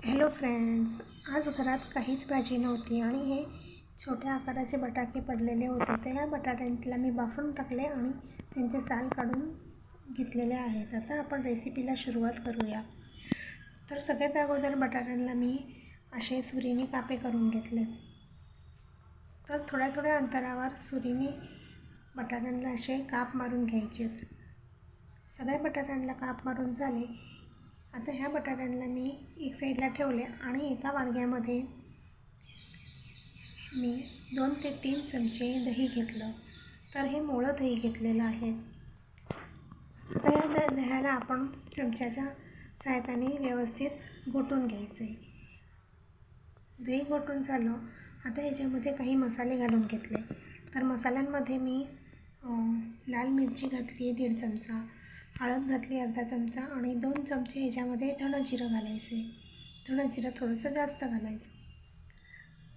Hello friends आज घरात काहीच भाजी नव्हती आणि हे छोट्या आकाराचे बटाटे पडलेले होते. तर ह्या बटाट्यांला मी बाफून टाकले आणि त्यांचे साल काढून घेतलेले आहेत. आता आपण रेसिपीला सुरुवात करूया. तर सगळ्यात अगोदर बटाट्यांना मी असे सुरीने कापे करून घेतले. तर थोड्या थोड्या अंतरावर सुरीने बटाट्यांना असे काप मारून घ्यायचे सगळ्या बटाट्यांना काप मारून झाले आता ह्या बटाट्यांना मी एक साईडला ठेवले आणि एका वाडग्यामध्ये मी दोन ते तीन चमचे दही घेतलं. तर हे मोळं दही घेतलेलं आहे. आता या द दह्याला आपण चमच्याच्या सहायताने व्यवस्थित घोटून घ्यायचं. आहे दही घोटून झालं. आता ह्याच्यामध्ये काही मसाले घालून घेतले. तर मसाल्यांमध्ये मी लाल मिरची घातली आहे दीड चमचा. हळद घातली अर्धा चमचा आणि दोन चमचे ह्याच्यामध्ये धणं जिरं घालायचे. धणं जिरं थोडंसं जास्त घालायचं.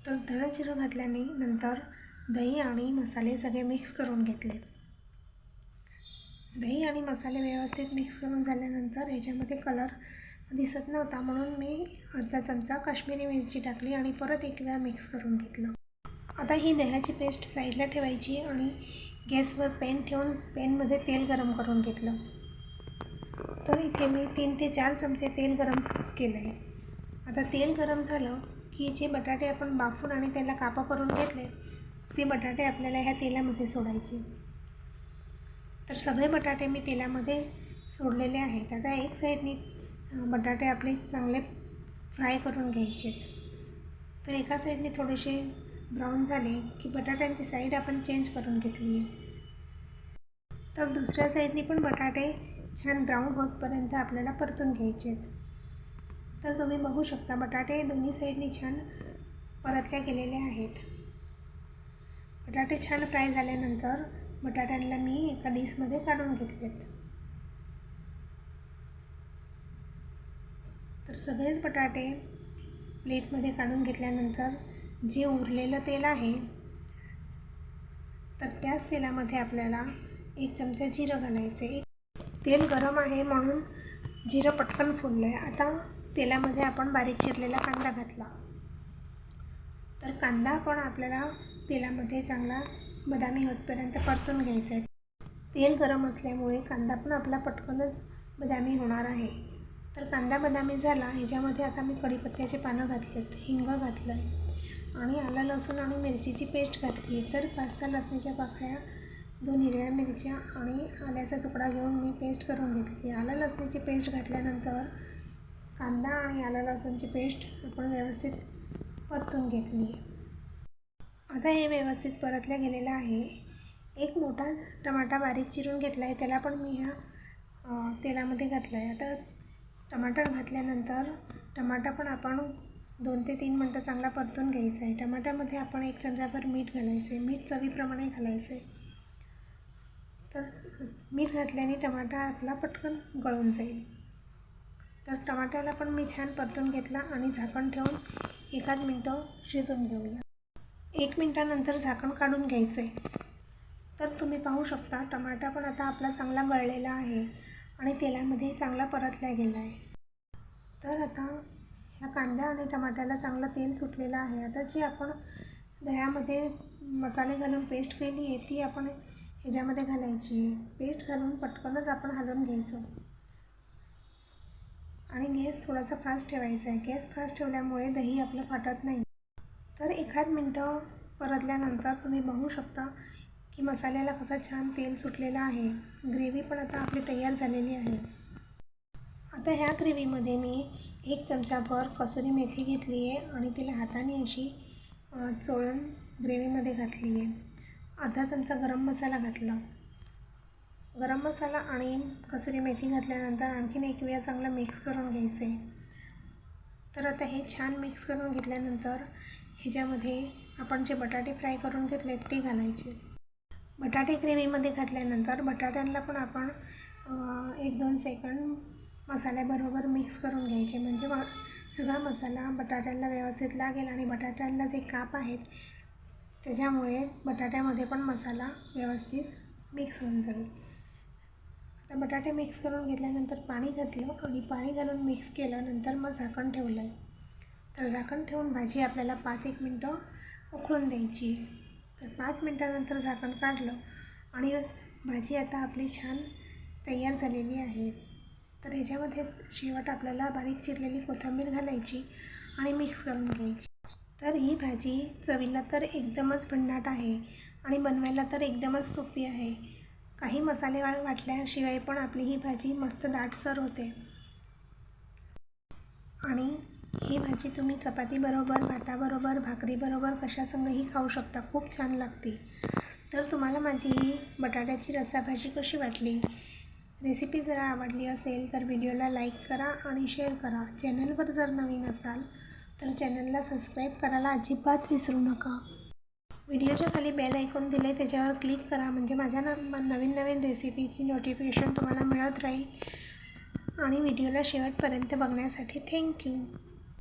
तर धणं जिरं घातल्याने नंतर दही आणि मसाले सगळे मिक्स करून घेतले. दही आणि मसाले व्यवस्थित मिक्स करून झाल्यानंतर ह्याच्यामध्ये कलर दिसत नव्हता म्हणून मी अर्धा चमचा काश्मीरी मिरची टाकली आणि परत एक वेळा मिक्स करून घेतलं. आता ही दह्याची पेस्ट साईडला ठेवायची आणि गॅसवर पॅन ठेवून पॅनमध्ये तेल गरम करून घेतलं. तर इथे मी तीन ते चार चमचे तेल गरम केलं आहे आता तेल गरम झालं की जे बटाटे आपण बाफून आणि त्याला कापा करून घेतले ते बटाटे आपल्याला ह्या तेलामध्ये सोडायचे. तर सगळे बटाटे मी तेलामध्ये सोडलेले आहेत. आता एक साईडनी बटाटे आपले चांगले फ्राय करून घ्यायचे तर एका साईडने थोडेसे ब्राऊन झाले की बटाट्यांची साईड आपण चेंज करून घेतली आहे. तर दुसऱ्या साईडनी पण बटाटे छान ब्राऊन होतपर्यंत आपल्याला परतून घ्यायचे आहेत. तर तुम्ही बघू शकता बटाटे दोन्ही साईडनी छान परतल्या गेलेले आहेत. बटाटे छान फ्राय झाल्यानंतर बटाट्यांना मी एका डिशमध्ये काढून घेतलेत तर सगळेच बटाटे प्लेटमध्ये काढून घेतल्यानंतर जे उरलेलं तेल आहे तर त्याच तेलामध्ये आपल्याला एक चमचा जिरं घालायचं एक तेल गरम आहे म्हणून जिरं पटकन फुललं आहे आता तेलामध्ये आपण बारीक चिरलेला कांदा घातला. तर कांदा पण आपल्याला तेलामध्ये चांगला बदामी होतपर्यंत परतून घ्यायचा आहे. तेल गरम असल्यामुळे कांदा पण आपला पटकनच बदामी होणार आहे. तर कांदा बदामी झाला. ह्याच्यामध्ये आता मी कढीपत्त्याचे पानं घातलेत हिंग घातलं आहे आणि आलं लसूण आणि मिरचीची पेस्ट घातली आहे तर पाच सहा लसणीच्या पाकळ्या दोन हिरव्या मिरच्या आणि आल्याचा तुकडा घेऊन मी पेस्ट करून घेतली. आलं लसणीची पेस्ट घातल्यानंतर कांदा आणि आलं लसूणची पेस्ट आपण व्यवस्थित परतून घेतली. आता हे व्यवस्थित परतल्या गेलेलं आहे. एक मोठा टमाटा बारीक चिरून घेतला आहे त्याला पण मी ह्या तेलामध्ये घातला आहे आता टमाटर घातल्यानंतर टमाटा पण आपण दोन ते तीन मिनटं चांगला परतून घ्यायचा आहे. टमाट्यामध्ये आपण एक चमचाभर मीठ घालायचं आहे मीठ चवीप्रमाणे घालायचं आहे तर मीठ घातल्याने टमाटा आपला पटकन गळून जाईल. तर टमाट्याला पण मी छान परतून घेतला आणि झाकण ठेवून एखाद मिनटं शिजवून घेऊया. एक मिनटानंतर झाकण काढून घ्यायचं आहे तर तुम्ही पाहू शकता टमाटा पण आता आपला चांगला गळलेला आहे आणि तेलामध्ये चांगला परतला गेला आहे तर आता ह्या कांद्या आणि टमाट्याला चांगलं तेल सुटलेलं आहे. आता जी आपण दह्यामध्ये मसाले घालून पेस्ट केली आहे ती आपण ह्याच्यामध्ये घालायची. पेस्ट घालून पटकनच आपण हलवून घ्यायचं. आणि गॅस थोडासा फास्ट ठेवायचा आहे. गॅस फास्ट ठेवल्यामुळे दही आपलं फाटत नाही. तर एखाद मिनटं परतल्यानंतर तुम्ही बघू शकता की मसाल्याला कसा छान तेल सुटलेलं आहे. ग्रेव्ही पण आता आपली तयार झालेली आहे. आता ह्या ग्रेव्हीमध्ये मी एक चमचाभर कसुरी मेथी घेतली आहे आणि तिला हाताने अशी चोळून ग्रेव्हीमध्ये घातली आहे अर्धा चमचा गरम मसाला घातला. गरम मसाला आणि कसुरी मेथी घातल्यानंतर आणखीन एक वेळा चांगलं मिक्स करून घ्यायचं. आहे तर आता हे छान मिक्स करून घेतल्यानंतर ह्याच्यामध्ये आपण जे बटाटे फ्राय करून घेतले ते घालायचे. बटाटे ग्रेव्हीमध्ये घातल्यानंतर बटाट्यांना पण आपण एक दोन सेकंड मसाल्याबरोबर मिक्स करून घ्यायचे. म्हणजे सगळा मसाला बटाट्यांना व्यवस्थित लागेल आणि बटाट्यांना जे काप आहेत त्याच्यामुळे बटाट्यामध्ये पण मसाला व्यवस्थित मिक्स होऊन जाईल. आता बटाटे मिक्स करून घेतल्यानंतर पाणी घातलं. आणि पाणी घालून मिक्स केलं नंतर मग झाकण ठेवलं तर झाकण ठेवून भाजी आपल्याला पाच एक मिनटं उकळून द्यायची तर पाच मिनटानंतर झाकण काढलं. आणि भाजी आता आपली छान तयार झालेली आहे. तर ह्याच्यामध्ये शेवट आपल्याला बारीक चिरलेली कोथिंबीर घालायची आणि मिक्स करून घ्यायची. तर ही भाजी चवीला तर एकदमच भन्नाट आहे आणि बनवायला तर एकदमच सोपी आहे. काही मसाले वाटल्याशिवाय पण आपली ही भाजी मस्त दाटसर होते. आणि ही भाजी तुम्ही चपातीबरोबर भाताबरोबर भाकरीबरोबर कशासंगही खाऊ शकता. खूप छान लागते. तर तुम्हाला माझी ही बटाट्याची रस्साभाजी कशी वाटली? रेसिपी जर आवडली असेल तर व्हिडिओला लाईक करा आणि शेअर करा. चॅनलवर जर नवीन असाल तर चॅनलला सबस्क्राईब करायला अजिबात विसरू नका. व्हिडिओच्या खाली बेल ऐकून दिले त्याच्यावर क्लिक करा. म्हणजे माझ्या न नवीन नवीन रेसिपीची नोटिफिकेशन तुम्हाला मिळत राहील. आणि व्हिडिओला शेवटपर्यंत बघण्यासाठी थँक्यू